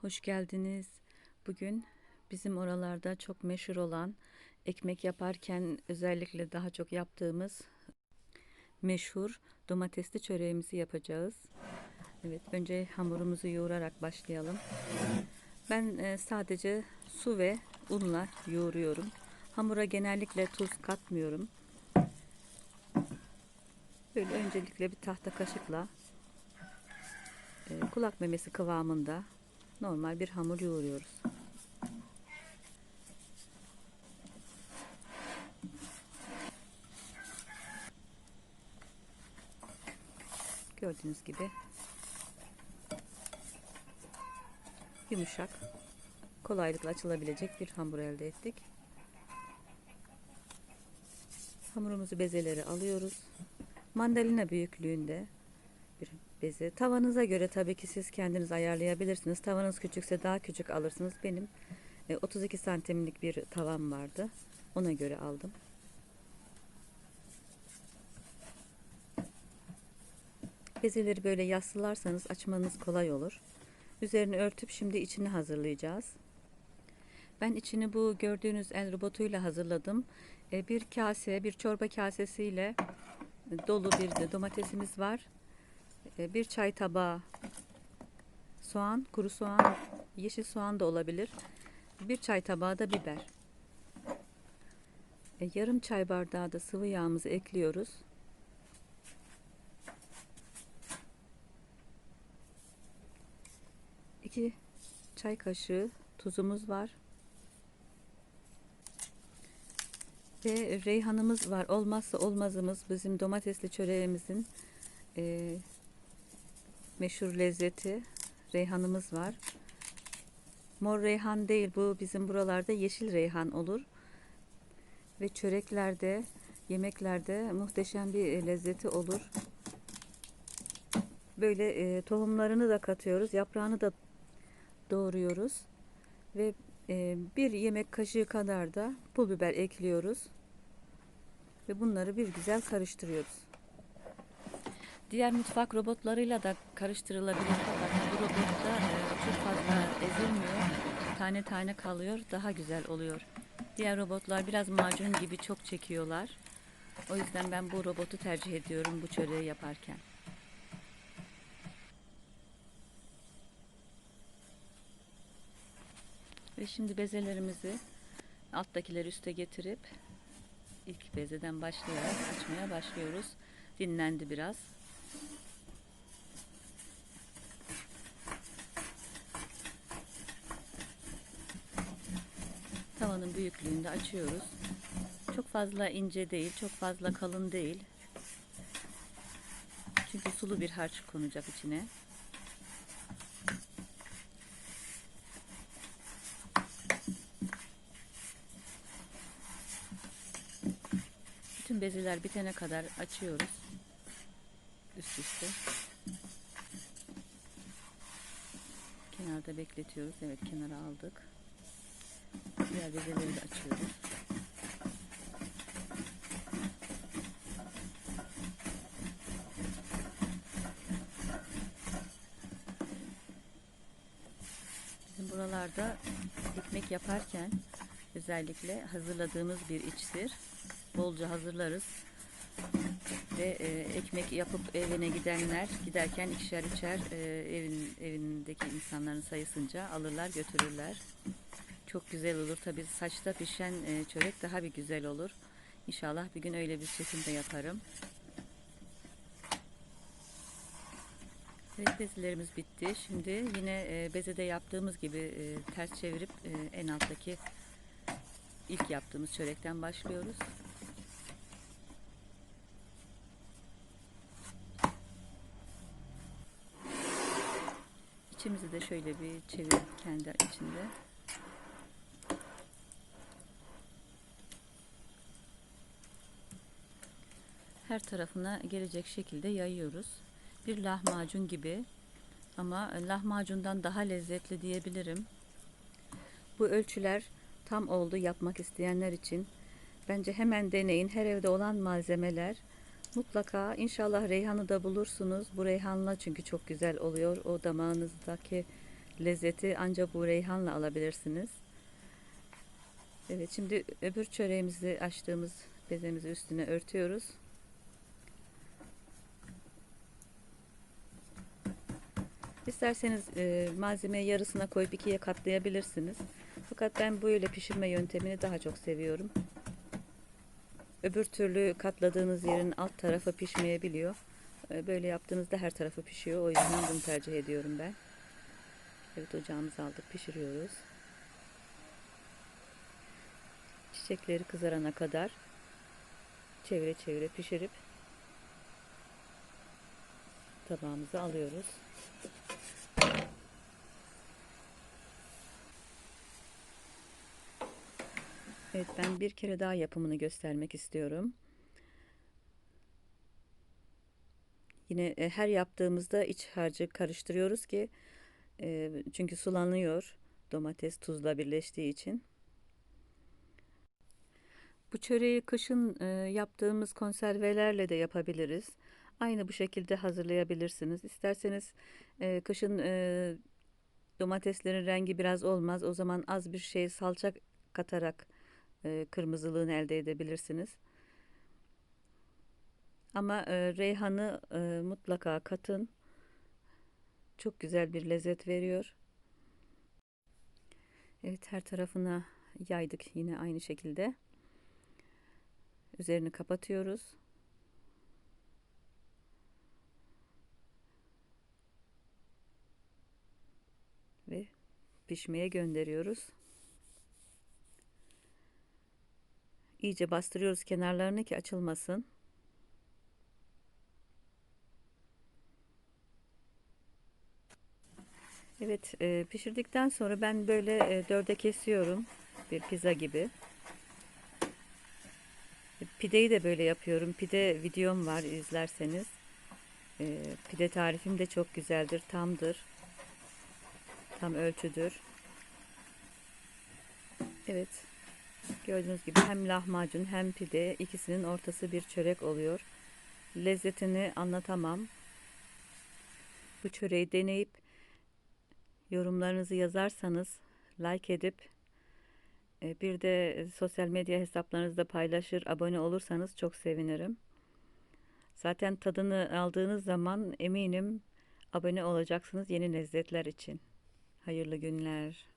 Hoş geldiniz. Bugün bizim oralarda çok meşhur olan ekmek yaparken özellikle daha çok yaptığımız meşhur domatesli çöreğimizi yapacağız. Evet, önce hamurumuzu yoğurarak başlayalım. Ben e, sadece su ve unla yoğuruyorum. Hamura genellikle tuz katmıyorum. Böyle öncelikle bir tahta kaşıkla e, kulak memesi kıvamında normal bir hamur yoğuruyoruz. Gördüğünüz gibi yumuşak, kolaylıkla açılabilecek bir hamur elde ettik. Hamurumuzu bezeleri alıyoruz. Mandalina büyüklüğünde beze. Tavanıza göre tabii ki siz kendiniz ayarlayabilirsiniz. Tavanız küçükse daha küçük alırsınız. Benim e, 32 santimlik bir tavam vardı. Ona göre aldım. Bezeleri böyle yassılarsanız açmanız kolay olur. Üzerini örtüp şimdi içini hazırlayacağız. Ben içini bu gördüğünüz el robotuyla hazırladım. E, bir kase, bir çorba kasesiyle dolu bir de domatesimiz var. E, bir çay tabağı soğan, kuru soğan, yeşil soğan da olabilir. Bir çay tabağı da biber. E, yarım çay bardağı da sıvı yağımızı ekliyoruz. İki çay kaşığı tuzumuz var. Ve reyhanımız var. Olmazsa olmazımız bizim domatesli çöreğimizin e, meşhur lezzeti. Reyhanımız var. Mor reyhan değil bu bizim buralarda yeşil reyhan olur. Ve çöreklerde, yemeklerde muhteşem bir lezzeti olur. Böyle e, tohumlarını da katıyoruz. Yaprağını da doğruyoruz. Ve e, bir yemek kaşığı kadar da pul biber ekliyoruz. Ve bunları bir güzel karıştırıyoruz. Diğer mutfak robotlarıyla da karıştırılabilir fakat bu robotta e, çok fazla ezilmiyor. Tane tane kalıyor. Daha güzel oluyor. Diğer robotlar biraz macun gibi çok çekiyorlar. O yüzden ben bu robotu tercih ediyorum bu çöreği yaparken. Ve şimdi bezelerimizi alttakileri üste getirip ilk bezeden başlayarak açmaya başlıyoruz. Dinlendi biraz. Tavanın büyüklüğünde açıyoruz. Çok fazla ince değil, çok fazla kalın değil. Çünkü sulu bir harç konacak içine. Bütün bezeler bitene kadar açıyoruz. Üst üste. Kenarda bekletiyoruz. Evet kenara aldık. Diğer de açıyoruz. Bizim buralarda ekmek yaparken özellikle hazırladığımız bir içtir. Bolca hazırlarız. Ve e, ekmek yapıp evine gidenler giderken ikişer üçer e, evin evindeki insanların sayısınca alırlar götürürler. Çok güzel olur. Tabi saçta pişen e, çörek daha bir güzel olur. İnşallah bir gün öyle bir çekim de yaparım. Evet bezelerimiz bitti. Şimdi yine e, bezede yaptığımız gibi e, ters çevirip en alttaki ilk yaptığımız çörekten başlıyoruz. İçimizi de şöyle bir çevirip kendi içinde. Her tarafına gelecek şekilde yayıyoruz. Bir lahmacun gibi ama lahmacundan daha lezzetli diyebilirim. Bu ölçüler tam oldu yapmak isteyenler için. Bence hemen deneyin. Her evde olan malzemeler mutlaka inşallah reyhanı da bulursunuz. Bu reyhanla çünkü çok güzel oluyor. O damağınızdaki lezzeti ancak bu reyhanla alabilirsiniz. Evet şimdi öbür çöreğimizi açtığımız bezemizi üstüne örtüyoruz. İsterseniz e, malzemeyi yarısına koyup ikiye katlayabilirsiniz. Fakat ben böyle pişirme yöntemini daha çok seviyorum. Öbür türlü katladığınız yerin alt tarafı pişmeyebiliyor. E, Böyle yaptığınızda her tarafı pişiyor. O yüzden bunu tercih ediyorum ben. Evet ocağımızı aldık pişiriyoruz. Çiçekleri kızarana kadar çevire çevire pişirip tabağımıza alıyoruz. Evet ben bir kere daha yapımını göstermek istiyorum. Yine e, her yaptığımızda iç harcı karıştırıyoruz ki e, çünkü sulanıyor domates tuzla birleştiği için. Bu çöreği kışın e, yaptığımız konservelerle de yapabiliriz. Aynı bu şekilde hazırlayabilirsiniz. İsterseniz kışın domateslerin rengi biraz olmaz. O zaman az bir şey salça katarak e, kırmızılığını elde edebilirsiniz. Ama e, reyhanı e, mutlaka katın. Çok güzel bir lezzet veriyor. Evet her tarafına yaydık yine aynı şekilde. Üzerini kapatıyoruz. Ve pişmeye gönderiyoruz. İyice bastırıyoruz kenarlarını ki açılmasın. Evet e, pişirdikten sonra ben böyle e, dörde kesiyorum. Bir pizza gibi. Pideyi de böyle yapıyorum. Pide videom var izlerseniz. E, pide tarifim de çok güzeldir. Tamdır. Tam ölçüdür. Evet. Gördüğünüz gibi hem lahmacun hem pide ikisinin ortası bir çörek oluyor. Lezzetini anlatamam. Bu çöreği deneyip yorumlarınızı yazarsanız like edip e, bir de sosyal medya hesaplarınızda paylaşır, abone olursanız çok sevinirim. Zaten tadını aldığınız zaman eminim abone olacaksınız yeni lezzetler için. Hayırlı günler.